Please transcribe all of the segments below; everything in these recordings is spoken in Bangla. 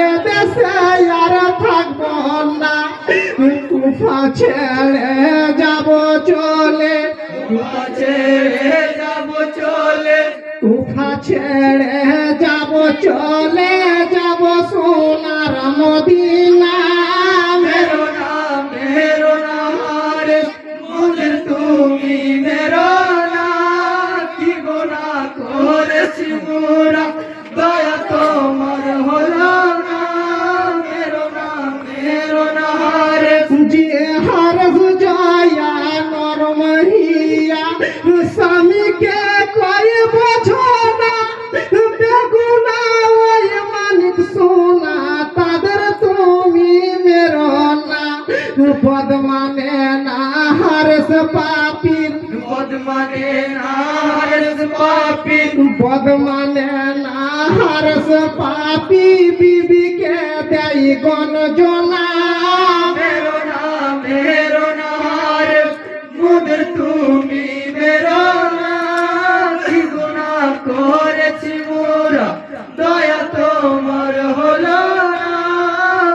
এ দেশে আর থাকব না। কুফা ছেড়ে যাব চলে। কুফা ছেড়ে যাব চলে। কুফা ছেড়ে যাব চলে যাব হারস পাপির না হারস পাপি দেই মেরো মেরো মোদের তুমি মেরো না। কি গুনাহ করেছি মোরা দয়া তোমার হলো না।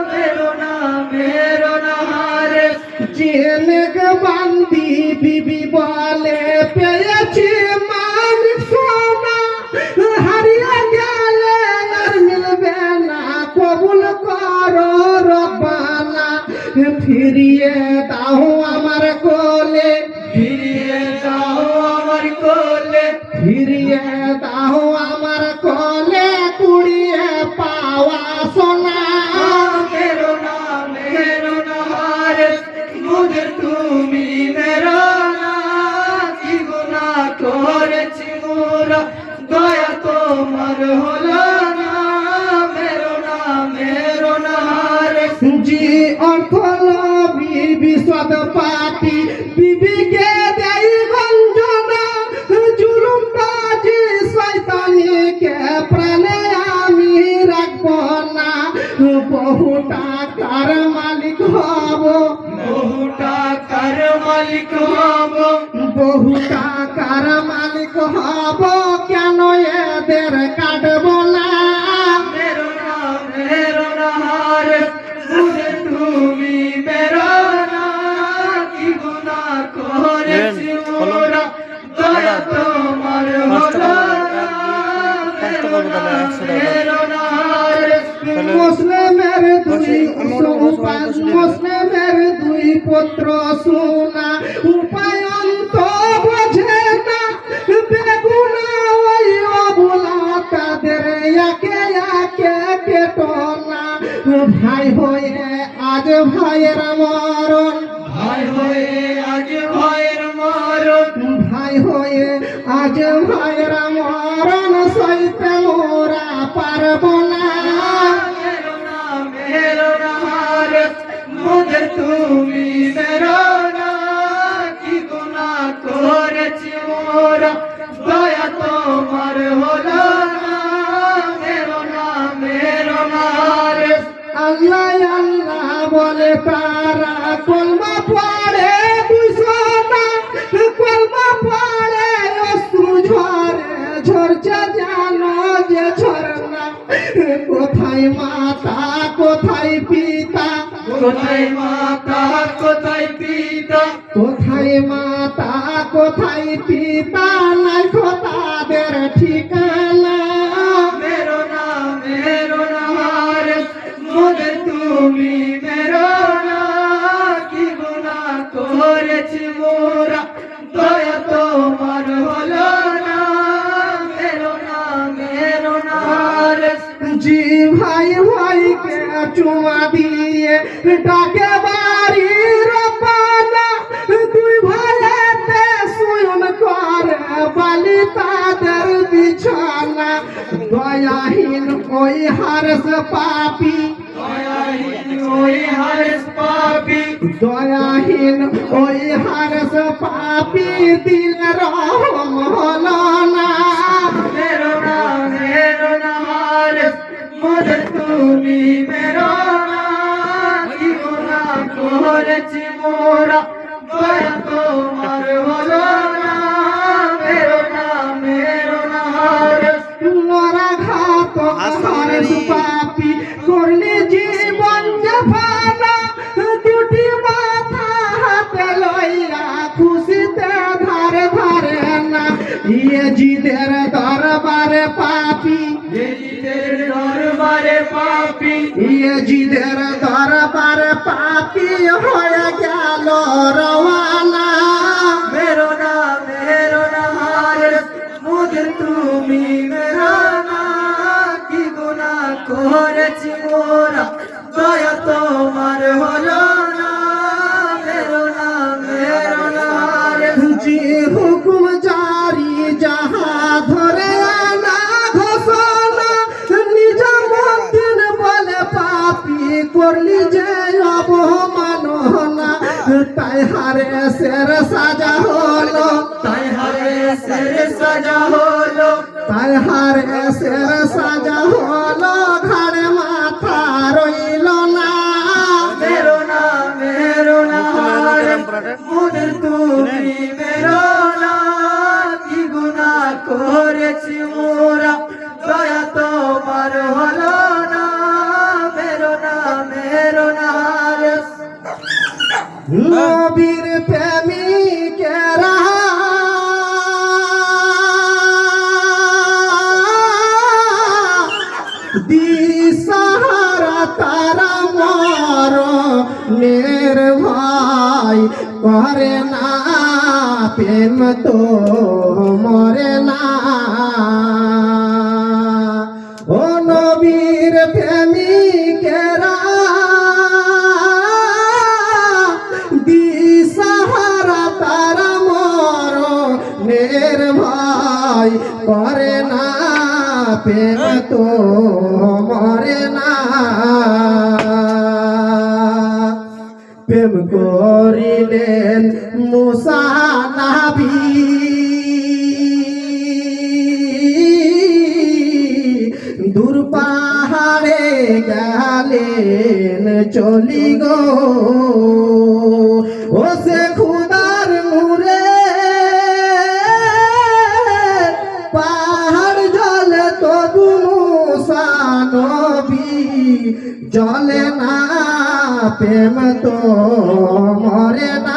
মেরো নাম মেরো করো রব্বানা ফিরিয়ে দাও আমার কোলে। জি অর্থ লবি বিশদ পাপি বিবিকে দেই গঞ্জনা জুলুম বাজি শয়তানিকে প্রাণে আমি রাখব না। বহু টাকার মালিক হব। বহু টাকার মালিক হব। বহু টাকার মালিক হব কেন এদের মুসলিমের দুই পুত্র সোনা। উপায়ন্ত বোঝে না বেগুনা ওই অবলা তাদের একে একে কেটো না। ভাই হয়ে আজ ভাইয়ের মরণ। ভাই হয়ে আজ ভয়ের মরণ। ভাই হয়ে আজ ভাইয়ের মরণ। সইতে মোরা পারব না। তারা কলমা পড়ে দুইশো না কলমা পড়ে অশ্রু ঝরে ঝরছে জানো যে ঝরনা। কোথায় মাতা কোথায় পিতা? কোথায় মাতা কোথায় পিতা? কোথায় মাতা কোথায় পিতা? নাই তাদের ঠিকানা। ডাকে বাড়ি রবানা দুই ভাইতে সুয়ন করে, বালি তাদের বিছানা। দয়াহীন ওই হারস পাপি। দয়াহীন ওই হারেস পাপি। দিল রহম করেছি মোরা। দয়া তোমার হলো না মেরো না মেরো না মোরা ঘাত আমার পাপি করলে জীবন জাফানা দুটি মাথা হাতে লইয়া খুশিতে ধারে ধারে না ইয়েজিদের দরবারে পাপি। ইয়েজিদের দরবারে পাপি। ইয়েজিদের দরবারে তাই হারে সের সাজা হলো তাই হারে সের সাজা হলো। নবীর প্রেমিকেরা। দিশাহারা তারা মর নির্ভয় করে না প্রেম তো মরে না। নির্ভয় করে না, প্রেম তো মরে না। প্রেম করিলেন মুসা নাবি দূর পাহাড়ে গেলেন চলি গো। ও সে জলে না প্রেম তো মরে না।